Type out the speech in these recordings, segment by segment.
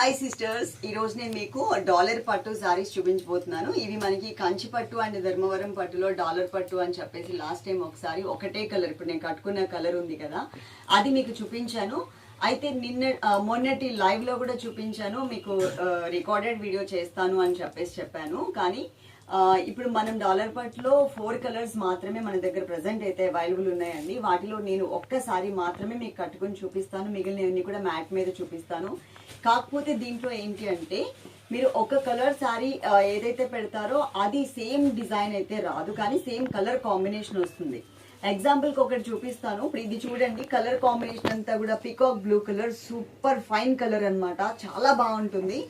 Hi sisters ఈరోజు నేను మీకు డాలర్ పట్టు సారీస్ చూపించబోతున్నాను. ఇవి మనకి కంచి పట్టు అండ్ ధర్మవరం పట్టులో డాలర్ పట్టు అని చెప్పేసి లాస్ట్ టైం ఒకసారి ఒకటే కలర్ ఇప్పుడు నేను కట్టుకున్న కలర్ ఉంది కదా. అది మీకు చూపించాను. అయితే నిన్న మొన్నటి లైవ్లో కూడా చూపించాను. మీకు రికార్డెడ్ వీడియో చేస్తాను అని చెప్పేసి చెప్పాను. కానీ ఇప్పుడు మనం డాలర్ పట్లో ఫోర్ కలర్స్ మాత్రమే మన దగ్గర ప్రజెంట్ అయితే అవైలబుల్ ఉన్నాయండి. వాటిలో నేను ఒక్కసారి మాత్రమే మీకు కట్టుకొని చూపిస్తాను. మిగిలినవన్నీ కూడా మ్యాట్ మీద చూపిస్తాను. కాకపోతే దీంట్లో ఏంటి అంటే మీరు ఒక కలర్ సారీ ఏదైతే పెడతారో అది సేమ్ డిజైన్ అయితే రాదు కానీ సేమ్ కలర్ కాంబినేషన్ వస్తుంది. ఎగ్జాంపుల్కి ఒకటి చూపిస్తాను. ఇప్పుడు ఇది చూడండి కలర్ కాంబినేషన్ అంతా కూడా peacock blue colour super fine colour అనమాట చాలా బాగుంటుంది.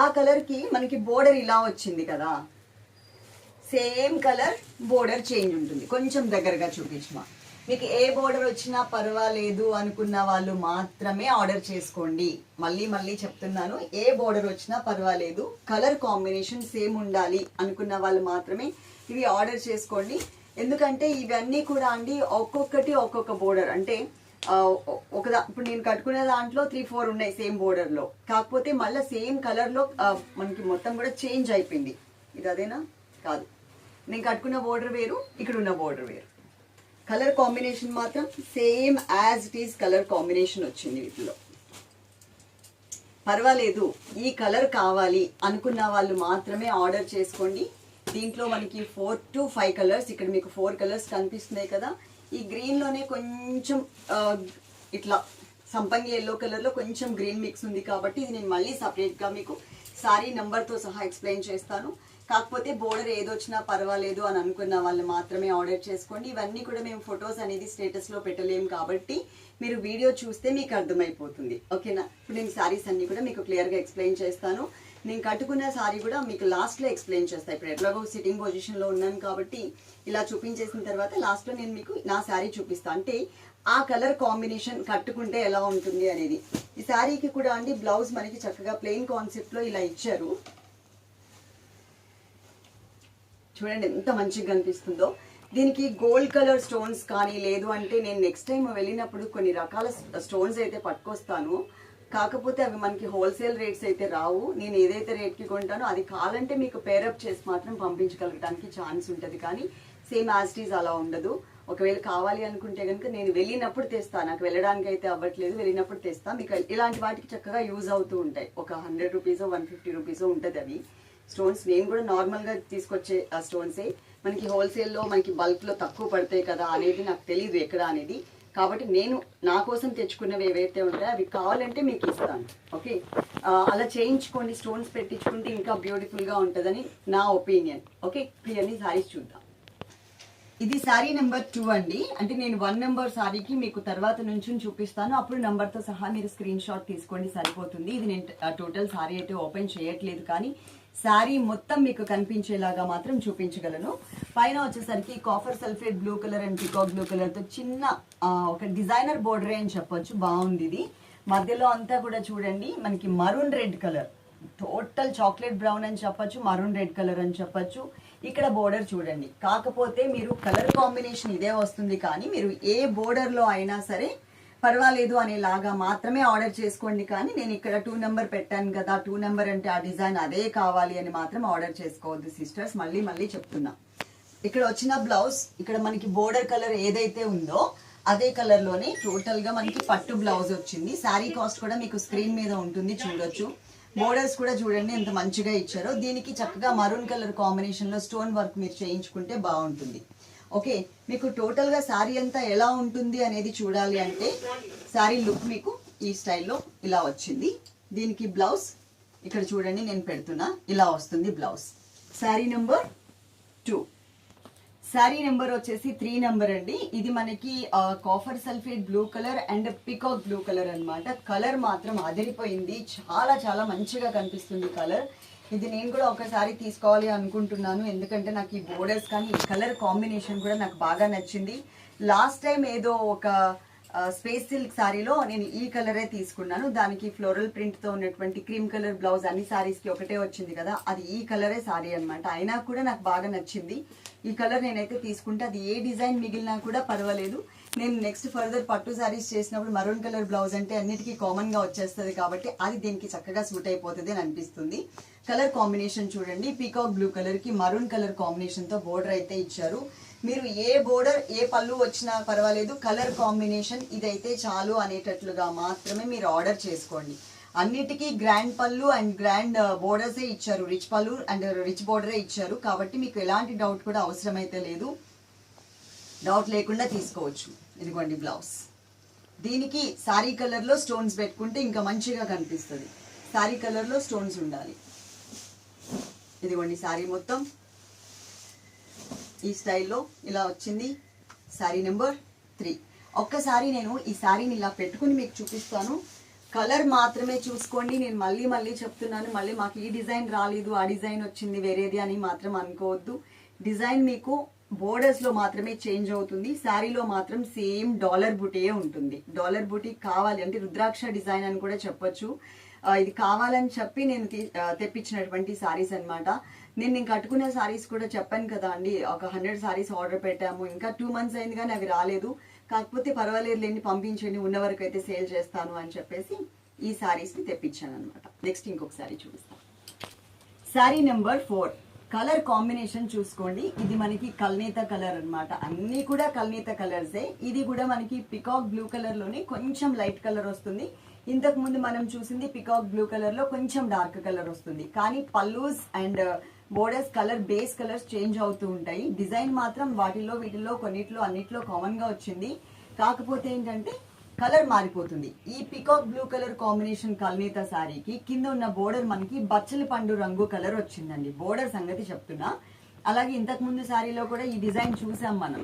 ఆ కలర్కి మనకి బోర్డర్ ఇలా వచ్చింది కదా. సేమ్ కలర్ బోర్డర్ చేంజ్ ఉంటుంది. కొంచెం దగ్గరగా చూపించమా? మీకు ఏ బోర్డర్ వచ్చినా పర్వాలేదు అనుకున్న వాళ్ళు మాత్రమే ఆర్డర్ చేసుకోండి. మళ్ళీ మళ్ళీ చెప్తున్నాను ఏ బోర్డర్ వచ్చినా పర్వాలేదు కలర్ కాంబినేషన్ సేమ్ ఉండాలి అనుకున్న వాళ్ళు మాత్రమే ఇవి ఆర్డర్ చేసుకోండి. ఎందుకంటే ఇవన్నీ కూడా అండి ఒక్కొక్కటి ఒక్కొక్క బోర్డర్. అంటే ఒక ఇప్పుడు నేను కట్టుకునే దాంట్లో త్రీ ఫోర్ ఉన్నాయి సేమ్ బోర్డర్లో. కాకపోతే మళ్ళీ సేమ్ కలర్లో మనకి మొత్తం కూడా చేంజ్ అయిపోయింది. ఇది అదేనా? కాదు. నేను కట్టుకున్న బోర్డర్ వేరు ఇక్కడ ఉన్న బోర్డర్ వేరు. కలర్ కాంబినేషన్ మాత్రం same as it is colour combination వచ్చింది వీటిలో. పర్వాలేదు ఈ కలర్ కావాలి అనుకున్న వాళ్ళు మాత్రమే ఆర్డర్ చేసుకోండి. దీంట్లో మనకి ఫోర్ టు ఫైవ్ కలర్స్ ఇక్కడ మీకు ఫోర్ కలర్స్ కనిపిస్తున్నాయి కదా. ఈ గ్రీన్లోనే కొంచెం ఇట్లా సంపంగి ఎల్లో కలర్లో కొంచెం గ్రీన్ మిక్స్ ఉంది కాబట్టి ఇది నేను మళ్ళీ సపరేట్గా మీకు సారీ నెంబర్తో సహా ఎక్స్ప్లెయిన్ చేస్తాను. కాకపోతే బోర్డర్ ఏదొచ్చినా పర్వాలేదు అని అనుకున్న వాళ్ళు మాత్రమే ఆర్డర్ చేసుకోండి. ఇవన్నీ కూడా మేము ఫొటోస్ అనేది స్టేటస్లో పెట్టలేము కాబట్టి మీరు వీడియో చూస్తే మీకు అర్థమైపోతుంది. ఓకేనా? ఇప్పుడు నేను శారీస్ అన్ని కూడా మీకు క్లియర్గా ఎక్స్ప్లెయిన్ చేస్తాను. నేను కట్టుకున్న సారీ కూడా మీకు లాస్ట్లో ఎక్స్ప్లెయిన్ చేస్తాను ఇప్పుడు ఎట్లాగో సిట్టింగ్ పొజిషన్లో ఉన్నాను కాబట్టి ఇలా చూపించేసిన తర్వాత లాస్ట్లో నేను మీకు నా శారీ చూపిస్తాను అంటే ఆ కలర్ కాంబినేషన్ కట్టుకుంటే ఎలా ఉంటుంది అనేది. ఈ శారీకి కూడా అండి బ్లౌజ్ మనకి చక్కగా ప్లెయిన్ కాన్సెప్ట్లో ఇలా ఇచ్చారు. చూడండి ఎంత మంచిగా కనిపిస్తుందో దీనికి గోల్డ్ కలర్ స్టోన్స్ కానీ లేదు అంటే నేను నెక్స్ట్ టైం వెళ్ళినప్పుడు కొన్ని రకాల స్టోన్స్ అయితే పట్టుకొస్తాను. కాకపోతే అవి మనకి హోల్సేల్ రేట్స్ అయితే రావు. నేను ఏదైతే రేట్కి కొంటానో అది కావాలంటే మీకు పేరప్ చేసి మాత్రం పంపించగలగడానికి ఛాన్స్ ఉంటుంది. కానీ సేమ్ యాజిటీస్ అలా ఉండదు. ఒకవేళ కావాలి అనుకుంటే కనుక నేను వెళ్ళినప్పుడు తెస్తాను నాకు వెళ్ళడానికి అయితే అవ్వట్లేదు. వెళ్ళినప్పుడు తెస్తాను మీకు ఇలాంటి వాటికి చక్కగా యూజ్ అవుతూ ఉంటాయి. ఒక hundred rupees one fifty rupees ఉంటుంది అవి. స్టోన్స్ నేను కూడా నార్మల్గా తీసుకొచ్చే ఆ స్టోన్సే మనకి హోల్సేల్లో మనకి బల్క్లో తక్కువ పడతాయి కదా అనేది నాకు తెలియదు ఎక్కడ అనేది. కాబట్టి నేను నా కోసం తెచ్చుకున్నవి ఏవైతే ఉంటాయో అవి కావాలంటే మీకు ఇస్తాను. ఓకే? అలా చేయించుకోండి స్టోన్స్ పెట్టించుకుంటే ఇంకా బ్యూటిఫుల్గా ఉంటుందని నా ఒపీనియన్ ఓకే? క్లియర్లీ సారీస్ చూద్దాం. ఇది శారీ నెంబర్ టూ అండి. అంటే నేను వన్ నెంబర్ శారీకి మీకు తర్వాత నుంచి చూపిస్తాను. అప్పుడు నెంబర్తో సహా మీరు స్క్రీన్ షాట్ తీసుకోండి సరిపోతుంది. ఇది నేను టోటల్ శారీ అయితే ఓపెన్ చేయట్లేదు కానీ శారీ మొత్తం మీకు కనిపించేలాగా మాత్రం చూపించగలను. పైన వచ్చేసరికి copper sulphate blue colour and peacock blue కలర్తో చిన్న ఒక డిజైనర్ బోర్డరే అని చెప్పొచ్చు. బాగుంది ఇది. మధ్యలో అంతా కూడా చూడండి మనకి maroon red colour total chocolate brown అని చెప్పొచ్చు మరూన్ రెడ్ కలర్ అని చెప్పొచ్చు. ఇక్కడ బోర్డర్ చూడండి. కాకపోతే మీరు కలర్ కాంబినేషన్ ఇదే వస్తుంది కానీ మీరు ఏ బోర్డర్లో అయినా సరే పర్వాలేదు అనేలాగా మాత్రమే ఆర్డర్ చేసుకోండి కానీ నేను ఇక్కడ టూ నెంబర్ పెట్టాను కదా టూ నెంబర్ అంటే ఆ డిజైన్ అదే కావాలి అని మాత్రం ఆర్డర్ చేసుకోవద్దు సిస్టర్స్. మళ్ళీ మళ్ళీ చెప్తున్నా. ఇక్కడ వచ్చిన బ్లౌజ్ ఇక్కడ మనకి బోర్డర్ కలర్ ఏదైతే ఉందో అదే కలర్లోనే టోటల్గా మనకి పట్టు బ్లౌజ్ వచ్చింది. శారీ కాస్ట్ కూడా మీకు స్క్రీన్ మీద ఉంటుంది చూడొచ్చు. బోర్డర్స్ కూడా చూడండి ఎంత మంచిగా ఇచ్చారో. దీనికి చక్కగా మరూన్ కలర్ కాంబినేషన్లో స్టోన్ వర్క్ మీరు చేయించుకుంటే బాగుంటుంది. ఓకే మీకు టోటల్గా శారీ అంతా ఎలా ఉంటుంది అనేది చూడాలి అంటే శారీ లుక్ మీకు ఈ స్టైల్లో ఇలా వచ్చింది. దీనికి బ్లౌజ్ ఇక్కడ చూడండి నేను పెడుతున్నా ఇలా వస్తుంది blouse sari number two sari number వచ్చేసి త్రీ నెంబర్ అండి. ఇది మనకి copper sulphate blue colour and peacock blue colour అన్నమాట. కలర్ మాత్రం అదిరిపోయింది. చాలా చాలా మంచిగా కనిపిస్తుంది కలర్ ఇది నేను కూడా ఒకసారి తీసుకోవాలి అనుకుంటున్నాను. ఎందుకంటే నాకు ఈ బోర్డర్స్ కానీ ఈ కలర్ కాంబినేషన్ కూడా నాకు బాగా నచ్చింది. లాస్ట్ టైం ఏదో ఒక స్పేస్ సిల్క్ సారీలో నేను ఈ కలరే తీసుకున్నాను. దానికి ఫ్లోరల్ ప్రింట్తో ఉన్నటువంటి క్రీమ్ కలర్ బ్లౌజ్ అన్ని శారీస్కి ఒకటే వచ్చింది కదా. అది ఈ కలరే సారీ అనమాట అయినా కూడా నాకు బాగా నచ్చింది. ఈ కలర్ నేనైతే తీసుకుంటే అది ఏ డిజైన్ మిగిలినా కూడా పర్వాలేదు. నేను నెక్స్ట్ ఫర్దర్ పట్టు శారీస్ చేసినప్పుడు మరూన్ కలర్ బ్లౌజ్ అంటే అన్నిటికీ కామన్గా వచ్చేస్తుంది కాబట్టి అది దీనికి చక్కగా సూట్ అయిపోతుంది అని అనిపిస్తుంది. కలర్ కాంబినేషన్ చూడండి. పీకాక్ బ్లూ కలర్కి మరూన్ కలర్ కాంబినేషన్తో బోర్డర్ అయితే ఇచ్చారు. మీరు ఏ బోర్డర్ ఏ పళ్ళు వచ్చినా పర్వాలేదు కలర్ కాంబినేషన్ ఇదైతే చాలు అనేటట్లుగా మాత్రమే మీరు ఆర్డర్ చేసుకోండి. అన్నిటికీ గ్రాండ్ పళ్ళు అండ్ గ్రాండ్ బోర్డర్సే ఇచ్చారు. రిచ్ పళ్ళు అండ్ రిచ్ బోర్డరే ఇచ్చారు. కాబట్టి మీకు ఎలాంటి డౌట్ కూడా అవసరమైతే లేదు. డౌట్ లేకుండా తీసుకోవచ్చు. ఇదిగోండి బ్లౌజ్. దీనికి శారీ కలర్లో స్టోన్స్ పెట్టుకుంటే ఇంకా మంచిగా కనిపిస్తుంది. శారీ కలర్లో స్టోన్స్ ఉండాలి. ఇదిగోండి శారీ మొత్తం. ఈ స్టైల్లో ఇలా వచ్చింది. Sari number three. ఒక్కసారి నేను ఈ శారీని ఇలా పెట్టుకుని మీకు చూపిస్తాను. కలర్ మాత్రమే చూసుకోండి. నేను మళ్ళీ మళ్ళీ చెప్తున్నాను. మళ్ళీ మాకు ఈ డిజైన్ రాలేదు. ఆ డిజైన్ వచ్చింది వేరేది అని మాత్రం అనుకోవద్దు. డిజైన్ మీకు బోర్డర్స్లో మాత్రమే చేంజ్ అవుతుంది. శారీలో మాత్రం సేమ్ డాలర్ బుటీయే ఉంటుంది. డాలర్ బుటీ కావాలి అంటే రుద్రాక్ష డిజైన్ అని కూడా చెప్పొచ్చు. ఇది కావాలని చెప్పి నేను తెప్పించినటువంటి సారీస్ అన్నమాట. నేను నేను కట్టుకునే సారీస్ కూడా చెప్పాను కదా అండి. ఒక హండ్రెడ్ సారీస్ ఆర్డర్ పెట్టాము. ఇంకా టూ మంత్స్ అయింది కానీ అవి రాలేదు. కాకపోతే పర్వాలేదు లేండి పంపించండి. ఉన్న వరకు అయితే సేల్ చేస్తాను అని చెప్పేసి ఈ శారీస్ని తెప్పించాను అనమాట నెక్స్ట్ ఇంకొక శారీ చూపిస్తాను. Sari number four colour combination చూసుకోండి. ఇది మనకి కల్నేత కలర్ అన్నమాట. అన్ని కూడా కల్నేత కలర్సే ఇది కూడా మనకి పికాక్ బ్లూ కలర్లోనే కొంచెం లైట్ కలర్ వస్తుంది. ఇంతకు ముందు మనం చూసింది పికాక్ బ్లూ కలర్లో కొంచెం డార్క్ కలర్ వస్తుంది. కానీ pallus and borders colour base colours change అవుతూ ఉంటాయి. డిజైన్ మాత్రం వాటిల్లో వీటిలో కొన్నిట్లో అన్నిట్లో కామన్గా వచ్చింది. కాకపోతే ఏంటంటే కలర్ మారిపోతుంది. ఈ పికాక్ బ్లూ కలర్ కాంబినేషన్ కల్నేత శారీకి కింద ఉన్న బోర్డర్ మనకి బచ్చలి పండు రంగు కలర్ వచ్చిందండి. బోర్డర్ సంగతి చెప్తున్నా. అలాగే ఇంతకు ముందు శారీలో కూడా ఈ డిజైన్ చూసాం మనం.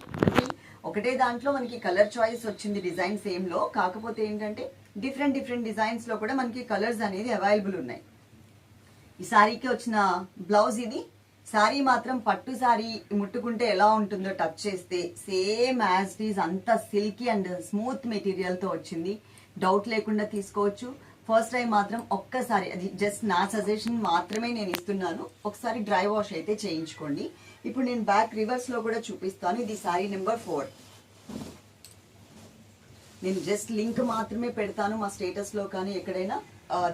ఒకటే దాంట్లో మనకి కలర్ చాయిస్ వచ్చింది డిజైన్ సేమ్లో. కాకపోతే ఏంటంటే డిఫరెంట్ డిఫరెంట్ డిజైన్స్లో కూడా మనకి కలర్స్ అనేది అవైలబుల్ ఉన్నాయి. ఈ శారీకి వచ్చిన బ్లౌజ్ ఇది. శారీ మాత్రం పట్టు శారీ ముట్టుకుంటే ఎలా ఉంటుందో టచ్ చేస్తే సేమ్ యాజ్ ఇట్ ఈజ్ అంత సిల్కీ అండ్ స్మూత్ మెటీరియల్తో వచ్చింది. డౌట్ లేకుండా తీసుకోవచ్చు. ఫస్ట్ టైం మాత్రం ఒక్కసారి అది జస్ట్ నా సజెషన్ మాత్రమే నేను ఇస్తున్నాను. ఒకసారి డ్రై వాష్ అయితే చేయించుకోండి. ఇప్పుడు నేను బ్యాక్ రివర్స్లో కూడా చూపిస్తాను. ఇది శారీ నెంబర్ ఫోర్ నేను జస్ట్ లింక్ మాత్రమే పెడతాను మా స్టేటస్లో కానీ ఎక్కడైనా.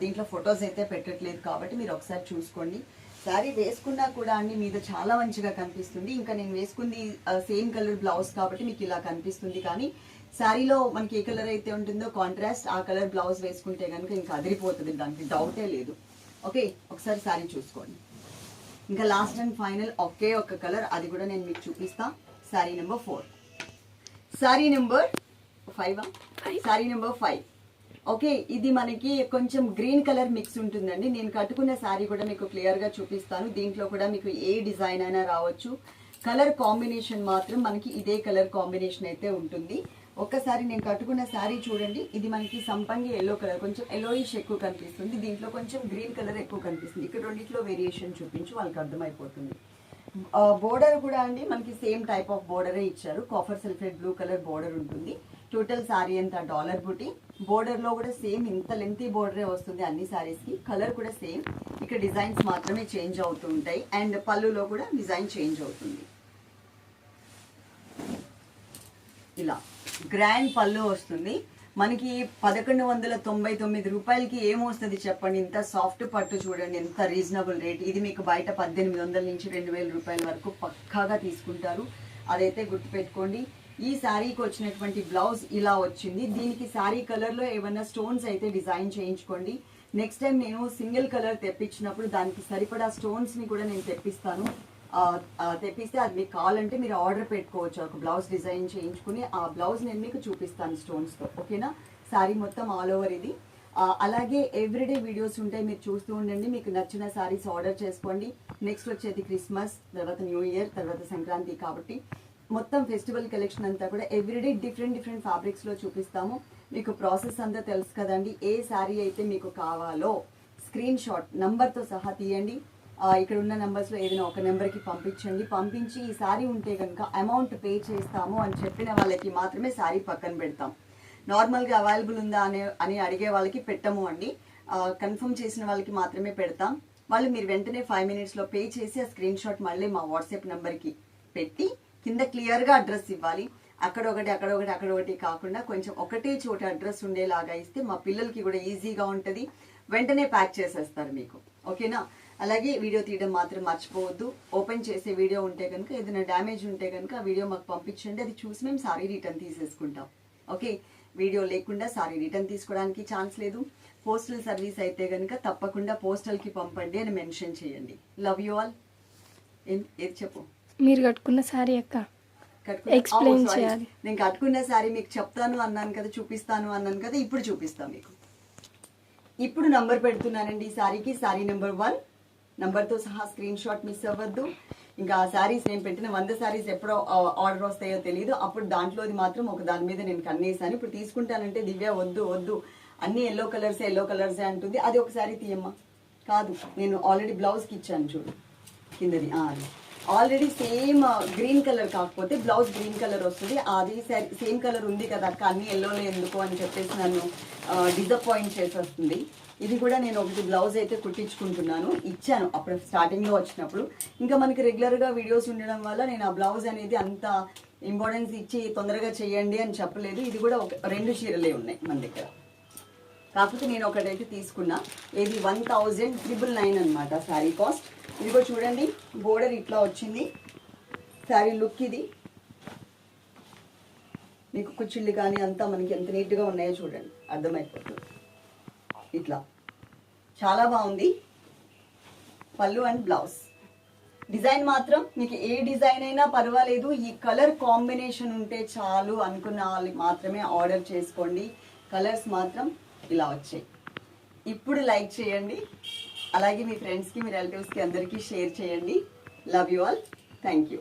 దీంట్లో ఫొటోస్ అయితే పెట్టట్లేదు కాబట్టి మీరు ఒకసారి చూసుకోండి. శారీ వేసుకున్నా కూడా అండి మీద చాలా మంచిగా కనిపిస్తుంది. ఇంకా నేను వేసుకుంది సేమ్ కలర్ బ్లౌజ్ కాబట్టి మీకు ఇలా కనిపిస్తుంది. కానీ శారీలో మనకి ఏ కలర్ అయితే ఉంటుందో కాంట్రాస్ట్ ఆ కలర్ బ్లౌజ్ వేసుకుంటే కనుక ఇంకా అదిరిపోతుంది. దానికి డౌటే లేదు. ఓకే ఒకసారి శారీ చూసుకోండి. ఇంకా లాస్ట్ అండ్ ఫైనల్ ఒకే ఒక కలర్ అది కూడా నేను మీకు చూపిస్తా. Sari number four sari number five sari number five okay ఇది మనకి కొంచెం గ్రీన్ కలర్ మిక్స్ ఉంటుందండి. నేను కట్టుకున్న శారీ కూడా మీకు క్లియర్గా చూపిస్తాను. దీంట్లో కూడా మీకు ఏ డిజైన్ అయినా రావచ్చు. కలర్ కాంబినేషన్ మాత్రం మనకి ఇదే కలర్ కాంబినేషన్ అయితే ఉంటుంది. ఒక్కసారి నేను కట్టుకున్న శారీ చూడండి. ఇది మనకి సంపంగి ఎల్లో కలర్ కొంచెం ఎల్లోయిష్ ఎక్కువ కనిపిస్తుంది. దీంట్లో కొంచెం గ్రీన్ కలర్ ఎక్కువ కనిపిస్తుంది. ఇక్కడ రెండిట్లో వేరియేషన్ చూపించి వాళ్ళకి అర్థమైపోతుంది. బోర్డర్ కూడా అండి మనకి సేమ్ టైప్ ఆఫ్ బోర్డరే ఇచ్చారు. Copper sulphate blue colour border ఉంటుంది. టోటల్ శారీ అంతా డాలర్ బుటీ. బోర్డర్లో కూడా సేమ్ ఇంత లెంతీ బోర్డరే వస్తుంది అన్ని శారీస్కి కలర్ కూడా సేమ్. ఇక్కడ డిజైన్స్ మాత్రమే చేంజ్ అవుతూ ఉంటాయి. అండ్ పళ్ళులో కూడా డిజైన్ చేంజ్ అవుతుంది. ఇలా గ్రాండ్ పళ్ళు వస్తుంది. మనకి పదకొండు వందల తొంభై తొమ్మిది రూపాయలకి ఏమొస్తుంది చెప్పండి? ఇంత సాఫ్ట్ పట్టు చూడండి ఎంత రీజనబుల్ రేట్ ఇది మీకు బయట పద్దెనిమిది వందల నుంచి రెండు వేల రూపాయల వరకు పక్కాగా తీసుకుంటారు. అదైతే గుర్తుపెట్టుకోండి. ఈ శారీకి వచ్చినటువంటి బ్లౌజ్ ఇలా వచ్చింది. దీనికి శారీ కలర్లో ఏమైనా స్టోన్స్ అయితే డిజైన్ చేయించుకోండి. నెక్స్ట్ టైం నేను సింగిల్ కలర్ తెప్పించినప్పుడు దానికి సరిపడా స్టోన్స్ని కూడా నేను తెప్పిస్తాను. తెప్పిస్తే అది మీకు కావాలంటే మీరు ఆర్డర్ పెట్టుకోవచ్చు. ఒక బ్లౌజ్ డిజైన్ చేయించుకుని ఆ బ్లౌజ్ నేను మీకు చూపిస్తాను స్టోన్స్తో ఓకేనా? శారీ మొత్తం ఆల్ ఓవర్ ఇది. అలాగే ఎవ్రీడే వీడియోస్ ఉంటాయి మీరు చూస్తూ ఉండండి. మీకు నచ్చిన శారీస్ ఆర్డర్ చేసుకోండి. నెక్స్ట్ వచ్చేది క్రిస్మస్ తర్వాత న్యూ ఇయర్ తర్వాత సంక్రాంతి కాబట్టి. మొత్తం ఫెస్టివల్ కలెక్షన్ అంతా కూడా ఎవ్రీడే డిఫరెంట్ డిఫరెంట్ ఫ్యాబ్రిక్స్లో చూపిస్తాము. మీకు ప్రాసెస్ అంతా తెలుసు కదండి. ఏ శారీ అయితే మీకు కావాలో స్క్రీన్ షాట్ నంబర్తో సహా తీయండి. ఇక్కడ ఉన్న నెంబర్స్లో ఏదైనా ఒక నెంబర్కి పంపించండి. పంపించి ఈ శారీ ఉంటే కనుక అమౌంట్ పే చేస్తాము అని చెప్పిన వాళ్ళకి మాత్రమే శారీ పక్కన పెడతాం. నార్మల్గా అవైలబుల్ ఉందా అనే అని అడిగే వాళ్ళకి పెట్టము అండి. కన్ఫర్మ్ చేసిన వాళ్ళకి మాత్రమే పెడతాం. వాళ్ళు మీరు వెంటనే ఫైవ్ మినిట్స్లో పే చేసి ఆ స్క్రీన్ షాట్ మళ్ళీ మా వాట్సాప్ నెంబర్కి పెట్టి కింద క్లియర్గా అడ్రస్ ఇవ్వాలి. అక్కడ ఒకటి అక్కడ ఒకటి అక్కడ ఒకటి కాకుండా కొంచెం ఒకటే చోట అడ్రస్ ఉండేలాగా ఇస్తే మా పిల్లలకి కూడా ఈజీగా ఉంటుంది. వెంటనే ప్యాక్ చేసేస్తారు మీకు. ఓకేనా? అలాగే వీడియో తీయడం మాత్రం మర్చిపోవద్దు. ఓపెన్ చేసే వీడియో ఉంటే కనుక ఏదైనా డ్యామేజ్ ఉంటే కనుక ఆ వీడియో మాకు పంపించండి. అది చూసి మేము సారీ రిటర్న్ తీసేసుకుంటాం. ఓకే? వీడియో లేకుండా సారీ రిటర్న్ తీసుకోవడానికి ఛాన్స్ లేదు. పోస్టల్ సర్వీస్ అయితే కనుక తప్పకుండా పోస్టల్కి పంపండి అని మెన్షన్ చేయండి. లవ్ యూ ఆల్ ఏం ఏది చెప్పు? మీరు కట్టుకున్న శారీ అక్క. కట్టుకున్న- Explain Oh. చేయాలి. నేను కట్టుకున్న శారీ మీకు చెప్తాను అన్నాను కదా చూపిస్తాను అన్నాను కదా ఇప్పుడు చూపిస్తాను మీకు. ఇప్పుడు నంబర్ పెడుతున్నానండి ఈ శారీకి శారీ నెంబర్ వన్ నంబర్తో సహా స్క్రీన్ షాట్ మిస్ అవ్వద్దు. ఇంకా ఆ శారీస్ నేను పెట్టిన వంద శారీస్ ఎప్పుడో ఆర్డర్ వస్తాయో తెలియదు అప్పుడు దాంట్లోది మాత్రం ఒక దాని మీద నేను కన్నేసాను. ఇప్పుడు తీసుకుంటానంటే దివ్య వద్దు వద్దు. అన్ని ఎల్లో కలర్స్ ఎల్లో కలర్సే అంటుంది. అది ఒక శారీ తీయమ్మా. కాదు నేను ఆల్రెడీ బ్లౌజ్కి ఇచ్చాను చూడు. కిందది అది. ఆల్రెడీ సేమ్ గ్రీన్ కలర్ కాకపోతే బ్లౌజ్ గ్రీన్ కలర్ వస్తుంది. అది సేమ్ కలర్ ఉంది కదా అక్క అన్ని ఎందుకు అని చెప్పేసి నన్ను డిసప్పాయింట్ చేసేస్తుంది. ఇది కూడా నేను ఒకటి బ్లౌజ్ అయితే కుట్టించుకుంటున్నాను. ఇచ్చాను అప్పుడు స్టార్టింగ్లో వచ్చినప్పుడు. ఇంకా మనకి రెగ్యులర్గా వీడియోస్ ఉండడం వల్ల నేను ఆ బ్లౌజ్ అనేది అంత ఇంపార్టెన్స్ ఇచ్చి తొందరగా చేయండి అని చెప్పలేదు. ఇది కూడా ఒక రెండు చీరలే ఉన్నాయి మన దగ్గర. కాకపోతే నేను ఒకటైతే తీసుకున్నా. ఇది వన్ థౌజండ్ ట్రిపుల్ నైన్ అనమాట శారీ కాస్ట్. ఇదిగో చూడండి బోర్డర్ ఇట్లా వచ్చింది. శారీ లుక్ ఇది. మీకు కుచ్చిళ్ళు కానీ అంతా మనకి ఎంత నీట్గా ఉన్నాయో చూడండి. అర్థమైపోతుంది. ఇట్లా. చాలా బాగుంది. పళ్ళు అండ్ బ్లౌజ్. డిజైన్ మాత్రం మీకు ఏ డిజైన్ అయినా పర్వాలేదు. ఈ కలర్ కాంబినేషన్ ఉంటే చాలు అనుకున్న వాళ్ళు మాత్రమే ఆర్డర్ చేసుకోండి. కలర్స్ మాత్రం ఇలా వచ్చాయి. ఇప్పుడు లైక్ చేయండి. అలాగే మీ ఫ్రెండ్స్కి మీ రిలేటివ్స్కి అందరికీ షేర్ చేయండి. Love you all thank you